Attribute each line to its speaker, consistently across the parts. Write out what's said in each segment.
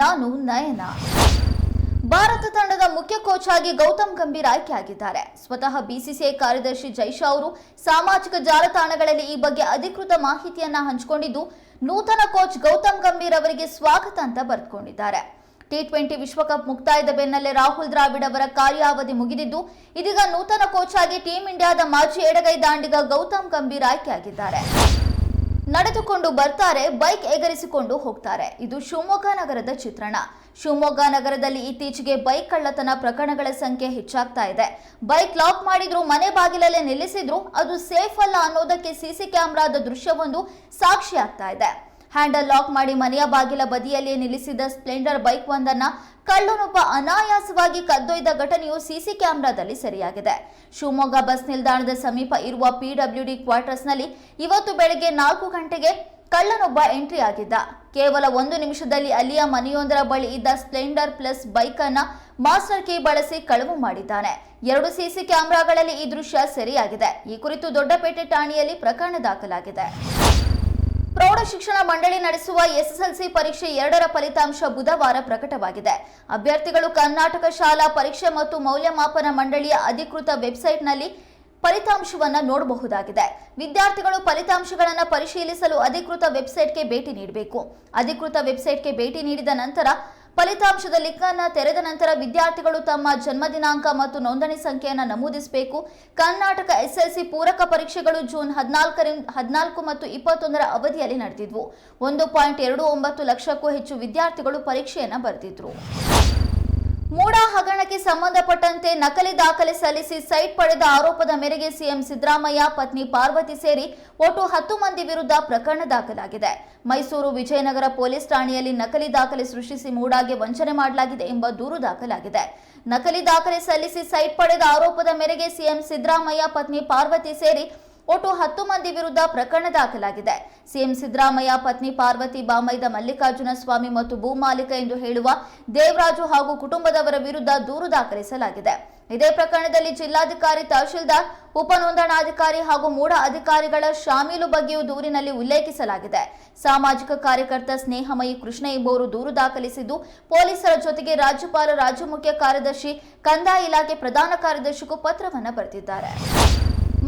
Speaker 1: ನಾನು ನಯನ. ಭಾರತ ತಂಡದ ಮುಖ್ಯ ಕೋಚ್ ಆಗಿ ಗೌತಮ್ ಗಂಭೀರ್ ಆಯ್ಕೆಯಾಗಿದ್ದಾರೆ. ಸ್ವತಃ ಬಿಸಿಸಿಐ ಕಾರ್ಯದರ್ಶಿ ಜೈಶಾ ಅವರು ಸಾಮಾಜಿಕ ಜಾಲತಾಣಗಳಲ್ಲಿ ಈ ಬಗ್ಗೆ ಅಧಿಕೃತ ಮಾಹಿತಿಯನ್ನ ಹಂಚಿಕೊಂಡಿದ್ದು, ನೂತನ ಕೋಚ್ ಗೌತಮ್ ಗಂಭೀರ್ ಅವರಿಗೆ ಸ್ವಾಗತ ಅಂತ ಬರೆದುಕೊಂಡಿದ್ದಾರೆ. ಟಿ ಟ್ವೆಂಟಿ ವಿಶ್ವಕಪ್ ಮುಕ್ತಾಯದ ಬೆನ್ನಲ್ಲೇ ರಾಹುಲ್ ದ್ರಾವಿಡ್ ಅವರ ಕಾರ್ಯಾವಧಿ ಮುಗಿದಿದ್ದು, ಇದೀಗ ನೂತನ ಕೋಚ್ ಆಗಿ ಟೀಂ ಇಂಡಿಯಾದ ಮಾಜಿ ಎಡಗೈ ದಾಂಡಿಗ ಗೌತಮ್ ಗಂಭೀರ್ ಆಯ್ಕೆಯಾಗಿದ್ದಾರೆ. ನಡೆದುಕೊಂಡು ಬರ್ತಾರೆ, ಬೈಕ್ ಎಗರಿಸಿಕೊಂಡು ಹೋಗ್ತಾರೆ. ಇದು ಶಿವಮೊಗ್ಗ ನಗರದ ಚಿತ್ರಣ. ಶಿವಮೊಗ್ಗ ನಗರದಲ್ಲಿ ಇತ್ತೀಚೆಗೆ ಬೈಕ್ ಕಳ್ಳತನ ಪ್ರಕರಣಗಳ ಸಂಖ್ಯೆ ಹೆಚ್ಚಾಗ್ತಾ ಇದೆ. ಬೈಕ್ ಲಾಕ್ ಮಾಡಿದ್ರು, ಮನೆ ಬಾಗಿಲಲ್ಲೇ ನಿಲ್ಲಿಸಿದ್ರು, ಅದು ಸೇಫ್ ಅಲ್ಲ ಅನ್ನೋದಕ್ಕೆ ಸಿಸಿ ಕ್ಯಾಮೆರಾದ ದೃಶ್ಯವೊಂದು ಸಾಕ್ಷಿ ಆಗ್ತಾ ಇದೆ. ಹ್ಯಾಂಡಲ್ ಲಾಕ್ ಮಾಡಿ ಮನೆಯ ಬಾಗಿಲ ಬದಿಯಲ್ಲಿಯೇ ನಿಲ್ಲಿಸಿದ ಸ್ಪ್ಲೆಂಡರ್ ಬೈಕ್ ಒಂದನ್ನ ಕಳ್ಳನೊಬ್ಬ ಅನಾಯಾಸವಾಗಿ ಕದ್ದೊಯ್ದ ಘಟನೆಯು ಸಿಸಿ ಕ್ಯಾಮೆರಾದಲ್ಲಿ ಸೆರೆಯಾಗಿದೆ. ಶಿವಮೊಗ್ಗ ಬಸ್ ನಿಲ್ದಾಣದ ಸಮೀಪ ಇರುವ ಪಿಡಬ್ಲ್ಯೂಡಿ ಕ್ವಾರ್ಟರ್ಸ್ನಲ್ಲಿ ಇವತ್ತು ಬೆಳಗ್ಗೆ ನಾಲ್ಕು ಗಂಟೆಗೆ ಕಳ್ಳನೊಬ್ಬ ಎಂಟ್ರಿ ಆಗಿದ್ದ ಕೇವಲ ಒಂದು ನಿಮಿಷದಲ್ಲಿ ಅಲ್ಲಿಯ ಮನೆಯೊಂದರ ಬಳಿ ಇದ್ದ ಸ್ಪ್ಲೆಂಡರ್ ಪ್ಲಸ್ ಬೈಕ್ ಅನ್ನ ಮಾಸ್ಟರ್ ಕೀ ಬಳಸಿ ಕಳವು ಮಾಡಿದ್ದಾನೆ. ಎರಡು ಸಿಸಿ ಕ್ಯಾಮೆರಾಗಳಲ್ಲಿ ಈ ದೃಶ್ಯ ಸೆರೆಯಾಗಿದೆ. ಈ ಕುರಿತು ದೊಡ್ಡಪೇಟೆ ಠಾಣೆಯಲ್ಲಿ ಪ್ರಕರಣ ದಾಖಲಾಗಿದೆ. ಪ್ರೌಢ ಶಿಕ್ಷಣ ಮಂಡಳಿ ನಡೆಸುವ ಎಸ್ಎಸ್ಎಲ್ಸಿ ಪರೀಕ್ಷೆ ಎರಡರ ಫಲಿತಾಂಶ ಬುಧವಾರ ಪ್ರಕಟವಾಗಿದೆ. ಅಭ್ಯರ್ಥಿಗಳು ಕರ್ನಾಟಕ ಶಾಲಾ ಪರೀಕ್ಷೆ ಮತ್ತು ಮೌಲ್ಯಮಾಪನ ಮಂಡಳಿಯ ಅಧಿಕೃತ ವೆಬ್ಸೈಟ್ನಲ್ಲಿ ಫಲಿತಾಂಶವನ್ನು ನೋಡಬಹುದಾಗಿದೆ. ವಿದ್ಯಾರ್ಥಿಗಳು ಫಲಿತಾಂಶಗಳನ್ನು ಪರಿಶೀಲಿಸಲು ಅಧಿಕೃತ ವೆಬ್ಸೈಟ್ಗೆ ಭೇಟಿ ನೀಡಬೇಕು. ಅಧಿಕೃತ ವೆಬ್ಸೈಟ್ಗೆ ಭೇಟಿ ನೀಡಿದ ನಂತರ ಫಲಿತಾಂಶದ ಲೆಕ್ಕನ ತೆರೆದ ನಂತರ ವಿದ್ಯಾರ್ಥಿಗಳು ತಮ್ಮ ಜನ್ಮ ದಿನಾಂಕ ಮತ್ತು ನೋಂದಣಿ ಸಂಖ್ಯೆಯನ್ನು ನಮೂದಿಸಬೇಕು. ಕರ್ನಾಟಕ ಎಸ್ಎಲ್ಸಿ ಪೂರಕ ಪರೀಕ್ಷೆಗಳು ಜೂನ್ ಹದಿನಾಲ್ಕರಿಂದ ಹದಿನಾಲ್ಕು ಮತ್ತು ಇಪ್ಪತ್ತೊಂದರ ಅವಧಿಯಲ್ಲಿ ನಡೆದಿದ್ವು. ಒಂದು ಪಾಯಿಂಟ್ ಎರಡು ಒಂಬತ್ತು ಲಕ್ಷಕ್ಕೂ ಹೆಚ್ಚು ವಿದ್ಯಾರ್ಥಿಗಳು ಪರೀಕ್ಷೆಯನ್ನು ಬರೆದಿದ್ರು. ಮೂಡ ಹಗರಣಕ್ಕೆ ಸಂಬಂಧಪಟ್ಟಂತೆ ನಕಲಿ ದಾಖಲೆ ಸಲ್ಲಿಸಿ ಸೈಟ್ ಪಡೆದ ಆರೋಪದ ಮೇರೆಗೆ ಸಿಎಂ ಸಿದ್ದರಾಮಯ್ಯ ಪತ್ನಿ ಪಾರ್ವತಿ ಸೇರಿ ಒಟ್ಟು ಹತ್ತು ಮಂದಿ ವಿರುದ್ಧ ಪ್ರಕರಣ ದಾಖಲಾಗಿದೆ. ಮೈಸೂರು ವಿಜಯನಗರ ಪೊಲೀಸ್ ಠಾಣೆಯಲ್ಲಿ ನಕಲಿ ದಾಖಲೆ ಸೃಷ್ಟಿಸಿ ಮೂಡಾಗೆ ವಂಚನೆ ಮಾಡಲಾಗಿದೆ ಎಂಬ ದೂರು ದಾಖಲಾಗಿದೆ. ನಕಲಿ ದಾಖಲೆ ಸಲ್ಲಿಸಿ ಸೈಟ್ ಪಡೆದ ಆರೋಪದ ಮೇರೆಗೆ ಸಿಎಂ ಸಿದ್ದರಾಮಯ್ಯ ಪತ್ನಿ ಪಾರ್ವತಿ ಸೇರಿ ಒಟ್ಟು ಹತ್ತು ಮಂದಿ ವಿರುದ್ಧ ಪ್ರಕರಣ ದಾಖಲಾಗಿದೆ. ಸಿಎಂ ಸಿದ್ದರಾಮಯ್ಯ, ಪತ್ನಿ ಪಾರ್ವತಿ ಬಾಮೈದ ಮಲ್ಲಿಕಾರ್ಜುನ ಸ್ವಾಮಿ ಮತ್ತು ಭೂ ಮಾಲೀಕ ಎಂದು ಹೇಳುವ ದೇವರಾಜು ಹಾಗೂ ಕುಟುಂಬದವರ ವಿರುದ್ಧ ದೂರು ದಾಖಲಿಸಲಾಗಿದೆ. ಇದೇ ಪ್ರಕರಣದಲ್ಲಿ ಜಿಲ್ಲಾಧಿಕಾರಿ ತಹಶೀಲ್ದಾರ್, ಉಪ ನೋಂದಣಾಧಿಕಾರಿ ಹಾಗೂ ಮೂಢ ಅಧಿಕಾರಿಗಳ ಶಾಮೀಲು ಬಗ್ಗೆಯೂ ದೂರಿನಲ್ಲಿ ಉಲ್ಲೇಖಿಸಲಾಗಿದೆ. ಸಾಮಾಜಿಕ ಕಾರ್ಯಕರ್ತ ಸ್ನೇಹಮಯಿ ಕೃಷ್ಣ ಎಂಬುವರು ದೂರು ದಾಖಲಿಸಿದ್ದು, ಪೊಲೀಸರ ಜೊತೆಗೆ ರಾಜ್ಯಪಾಲ, ರಾಜ್ಯ ಮುಖ್ಯ ಕಾರ್ಯದರ್ಶಿ, ಕಂದಾಯ ಇಲಾಖೆ ಪ್ರಧಾನ ಕಾರ್ಯದರ್ಶಿಗೂ ಪತ್ರವನ್ನು ಬರೆದಿದ್ದಾರೆ.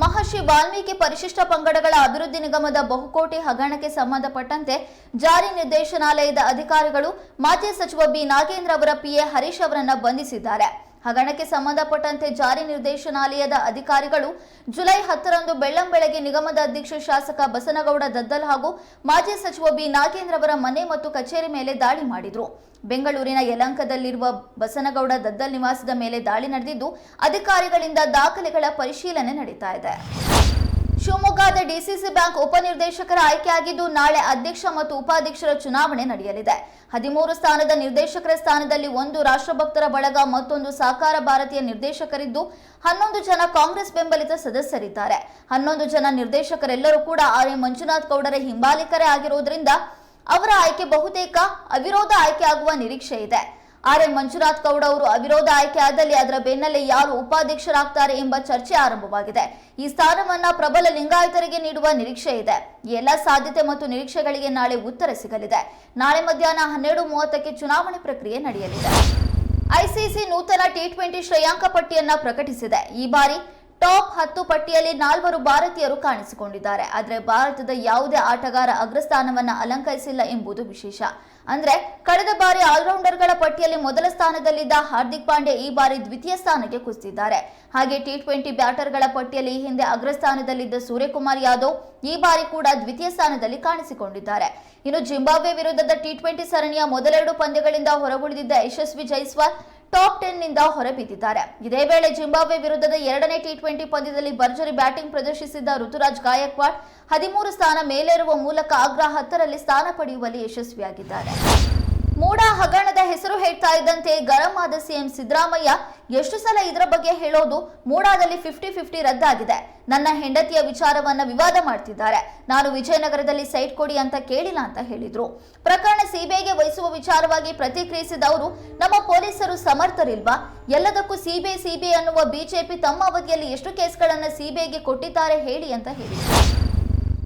Speaker 1: ಮಹರ್ಷಿ ವಾಲ್ಮೀಕಿ ಪರಿಶಿಷ್ಟ ಪಂಗಡಗಳ ಅಭಿವೃದ್ಧಿ ನಿಗಮದ ಬಹುಕೋಟಿ ಹಗರಣಕ್ಕೆ ಸಂಬಂಧಪಟ್ಟಂತೆ ಜಾರಿ ನಿರ್ದೇಶನಾಲಯದ ಅಧಿಕಾರಿಗಳು ಮಾಜಿ ಸಚಿವ ಬಿ ನಾಗೇಂದ್ರ ಅವರ ಪಿಎ ಹರೀಶ್ ಅವರನ್ನು ಬಂಧಿಸಿದ್ದಾರೆ. ಹಗರಣಕ್ಕೆ ಸಂಬಂಧಪಟ್ಟಂತೆ ಜಾರಿ ನಿರ್ದೇಶನಾಲಯದ ಅಧಿಕಾರಿಗಳು ಜುಲೈ ಹತ್ತರಂದು ಬೆಳ್ಳಂಬೆಳಗ್ಗೆ ನಿಗಮದ ಅಧ್ಯಕ್ಷ ಶಾಸಕ ಬಸನಗೌಡ ದದ್ದಲ್ ಹಾಗೂ ಮಾಜಿ ಸಚಿವ ಬಿ ನಾಗೇಂದ್ರ ಅವರ ಮನೆ ಮತ್ತು ಕಚೇರಿ ಮೇಲೆ ದಾಳಿ ಮಾಡಿದ್ರು. ಬೆಂಗಳೂರಿನ ಯಲಂಕದಲ್ಲಿರುವ ಬಸನಗೌಡ ದದ್ದಲ್ ನಿವಾಸದ ಮೇಲೆ ದಾಳಿ ನಡೆದಿದ್ದು, ಅಧಿಕಾರಿಗಳಿಂದ ದಾಖಲೆಗಳ ಪರಿಶೀಲನೆ ನಡೀತಾ ಇದೆ. ಶಿವಮೊಗ್ಗದ ಡಿಸಿಸಿ ಬ್ಯಾಂಕ್ ಉಪನಿರ್ದೇಶಕರ ಆಯ್ಕೆಯಾಗಿದ್ದು ನಾಳೆ ಅಧ್ಯಕ್ಷ ಮತ್ತು ಉಪಾಧ್ಯಕ್ಷರ ಚುನಾವಣೆ ನಡೆಯಲಿದೆ. ಹದಿಮೂರು ಸ್ಥಾನದ ನಿರ್ದೇಶಕರ ಸ್ಥಾನದಲ್ಲಿ ಒಂದು ರಾಷ್ಟ್ರಭಕ್ತರ ಬಳಗ ಮತ್ತೊಂದು ಸಾಕಾರ ಭಾರತೀಯ ನಿರ್ದೇಶಕರಿದ್ದು ಹನ್ನೊಂದು ಜನ ಕಾಂಗ್ರೆಸ್ ಬೆಂಬಲಿತ ಸದಸ್ಯರಿದ್ದಾರೆ. ಹನ್ನೊಂದು ಜನ ನಿರ್ದೇಶಕರೆಲ್ಲರೂ ಕೂಡ ಆರ್ ಎ ಮಂಜುನಾಥ್ ಗೌಡರ ಹಿಂಬಾಲಿಕರೇ ಆಗಿರುವುದರಿಂದ ಅವರ ಆಯ್ಕೆ ಬಹುತೇಕ ಅವಿರೋಧ ಆಯ್ಕೆ ಆಗುವ ನಿರೀಕ್ಷೆ ಇದೆ ಆರ್ ಎಂ ಮಂಜುನಾಥ್ ಗೌಡ ಅವರು ಅವಿರೋಧ ಆಯ್ಕೆಯಾದಲ್ಲಿ ಅದರ ಬೆನ್ನಲ್ಲೇ ಯಾರು ಉಪಾಧ್ಯಕ್ಷರಾಗ್ತಾರೆ ಎಂಬ ಚರ್ಚೆ ಆರಂಭವಾಗಿದೆ. ಈ ಸ್ಥಾನವನ್ನ ಪ್ರಬಲ ಲಿಂಗಾಯತರಿಗೆ ನೀಡುವ ನಿರೀಕ್ಷೆ ಇದೆ. ಎಲ್ಲ ಸಾಧ್ಯತೆ ಮತ್ತು ನಿರೀಕ್ಷೆಗಳಿಗೆ ನಾಳೆ ಉತ್ತರ ಸಿಗಲಿದೆ. ನಾಳೆ ಮಧ್ಯಾಹ್ನ ಹನ್ನೆರಡು ಮೂವತ್ತಕ್ಕೆ ಚುನಾವಣೆ ಪ್ರಕ್ರಿಯೆ ನಡೆಯಲಿದೆ. ಐಸಿಸಿ ನೂತನ ಟಿ ಟ್ವೆಂಟಿ ಶ್ರೇಯಾಂಕ ಪಟ್ಟಿಯನ್ನ ಪ್ರಕಟಿಸಿದೆ. ಈ ಬಾರಿ ಟಾಪ್ ಹತ್ತು ಪಟ್ಟಿಯಲ್ಲಿ ನಾಲ್ವರು ಭಾರತೀಯರು ಕಾಣಿಸಿಕೊಂಡಿದ್ದಾರೆ. ಆದರೆ ಭಾರತದ ಯಾವುದೇ ಆಟಗಾರ ಅಗ್ರಸ್ಥಾನವನ್ನ ಅಲಂಕರಿಸಿಲ್ಲ ಎಂಬುದು ವಿಶೇಷ. ಅಂದ್ರೆ ಕಳೆದ ಬಾರಿ ಆಲ್ರೌಂಡರ್ಗಳ ಪಟ್ಟಿಯಲ್ಲಿ ಮೊದಲ ಸ್ಥಾನದಲ್ಲಿದ್ದ ಹಾರ್ದಿಕ್ ಪಾಂಡೆ ಈ ಬಾರಿ ದ್ವಿತೀಯ ಸ್ಥಾನಕ್ಕೆ ಕುಸಿದಿದ್ದಾರೆ. ಹಾಗೆ ಟಿ ಟ್ವೆಂಟಿ ಬ್ಯಾಟರ್ಗಳ ಪಟ್ಟಿಯಲ್ಲಿ ಈ ಹಿಂದೆ ಅಗ್ರಸ್ಥಾನದಲ್ಲಿದ್ದ ಸೂರ್ಯಕುಮಾರ್ ಯಾದವ್ ಈ ಬಾರಿ ಕೂಡ ದ್ವಿತೀಯ ಸ್ಥಾನದಲ್ಲಿ ಕಾಣಿಸಿಕೊಂಡಿದ್ದಾರೆ. ಇನ್ನು ಜಿಂಬಾಬ್ವೆ ವಿರುದ್ಧದ ಟಿ ಟ್ವೆಂಟಿ ಸರಣಿಯ ಮೊದಲೆರಡು ಪಂದ್ಯಗಳಿಂದ ಹೊರಗುಳಿದಿದ್ದ ಯಶಸ್ವಿ ಜೈಸ್ವಾಲ್ ಟಾಪ್ ಟೆನ್ನಿಂದ ಹೊರಬಿದ್ದಿದ್ದಾರೆ. ಇದೇ ವೇಳೆ ಜಿಂಬಾಬ್ವೆ ವಿರುದ್ಧದ ಎರಡನೇ ಟಿ ಟ್ವೆಂಟಿ ಪಂದ್ಯದಲ್ಲಿ ಭರ್ಜರಿ ಬ್ಯಾಟಿಂಗ್ ಪ್ರದರ್ಶಿಸಿದ್ದ ಋತುರಾಜ್ ಗಾಯಕ್ವಾಡ್ ಹದಿಮೂರು ಸ್ಥಾನ ಮೇಲೇರುವ ಮೂಲಕ ಅಗ್ರ ಹತ್ತರಲ್ಲಿ ಸ್ಥಾನ ಪಡೆಯುವಲ್ಲಿ ಯಶಸ್ವಿಯಾಗಿದ್ದಾರೆ. ಮೂಡ ಹಗರಣದ ಹೆಸರು ಹೇಳ್ತಾ ಇದ್ದಂತೆ ಗರಂ ಆದ ಸಿಎಂ ಸಿದ್ದರಾಮಯ್ಯ, ಎಷ್ಟು ಸಲ ಇದರ ಬಗ್ಗೆ ಹೇಳೋದು ಮೂಡಾದಲ್ಲಿ ಫಿಫ್ಟಿ ಫಿಫ್ಟಿ ರದ್ದಾಗಿದೆ. ನನ್ನ ಹೆಂಡತಿಯ ವಿಚಾರವನ್ನ ವಿವಾದ ಮಾಡ್ತಿದ್ದಾರೆ. ನಾನು ವಿಜಯನಗರದಲ್ಲಿ ಸೈಟ್ ಕೊಡಿ ಅಂತ ಕೇಳಿಲ್ಲ ಅಂತ ಹೇಳಿದ್ರು. ಪ್ರಕರಣ ಸಿಬಿಐಗೆ ವಹಿಸುವ ವಿಚಾರವಾಗಿ ಪ್ರತಿಕ್ರಿಯಿಸಿದ ಅವರು ನಮ್ಮ ಪೊಲೀಸರು ಸಮರ್ಥರಿಲ್ವಾ? ಎಲ್ಲದಕ್ಕೂ ಸಿಬಿಐ ಸಿಬಿಐ ಅನ್ನುವ ಬಿಜೆಪಿ ತಮ್ಮ ಅವಧಿಯಲ್ಲಿ ಎಷ್ಟು ಕೇಸ್ಗಳನ್ನ ಸಿಬಿಐಗೆ ಕೊಟ್ಟಿದ್ದಾರೆ ಹೇಳಿ ಅಂತ ಹೇಳಿದ್ರು.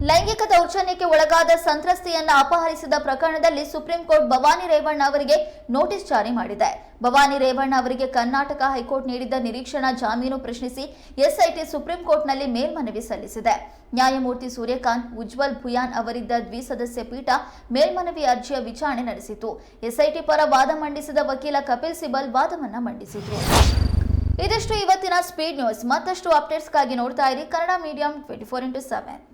Speaker 1: ಲೈಂಗಿಕ ದೌರ್ಜನ್ಯಕ್ಕೆ ಒಳಗಾದ ಸಂತ್ರಸ್ತೆಯನ್ನು ಅಪಹರಿಸಿದ ಪ್ರಕರಣದಲ್ಲಿ ಸುಪ್ರೀಂ ಕೋರ್ಟ್ ಭವಾನಿ ರೇವಣ್ಣ ಅವರಿಗೆ ನೋಟಿಸ್ ಜಾರಿ ಮಾಡಿದೆ. ಭವಾನಿ ರೇವಣ್ಣ ಅವರಿಗೆ ಕರ್ನಾಟಕ ಹೈಕೋರ್ಟ್ ನೀಡಿದ್ದ ನಿರೀಕ್ಷಣಾ ಜಾಮೀನು ಪ್ರಶ್ನಿಸಿ ಎಸ್ಐಟಿ ಸುಪ್ರೀಂ ಕೋರ್ಟ್ನಲ್ಲಿ ಮೇಲ್ಮನವಿ ಸಲ್ಲಿಸಿದೆ. ನ್ಯಾಯಮೂರ್ತಿ ಸೂರ್ಯಕಾಂತ್ ಉಜ್ವಲ್ ಭುಯಾನ್ ಅವರಿದ್ದ ದ್ವಿಸದಸ್ಯ ಪೀಠ ಮೇಲ್ಮನವಿ ಅರ್ಜಿಯ ವಿಚಾರಣೆ ನಡೆಸಿತು. ಎಸ್ಐಟಿ ಪರ ವಾದ ಮಂಡಿಸಿದ ವಕೀಲ ಕಪಿಲ್ ಸಿಬಲ್ ವಾದವನ್ನ ಮಂಡಿಸಿದ್ರು. ಇದಿಷ್ಟು ಇವತ್ತಿನ ಸ್ಪೀಡ್ ನ್ಯೂಸ್. ಮತ್ತಷ್ಟು ಅಪ್ಡೇಟ್ಸ್ಗಾಗಿ ನೋಡ್ತಾ ಇರಿ Kannada medium twenty four into seven.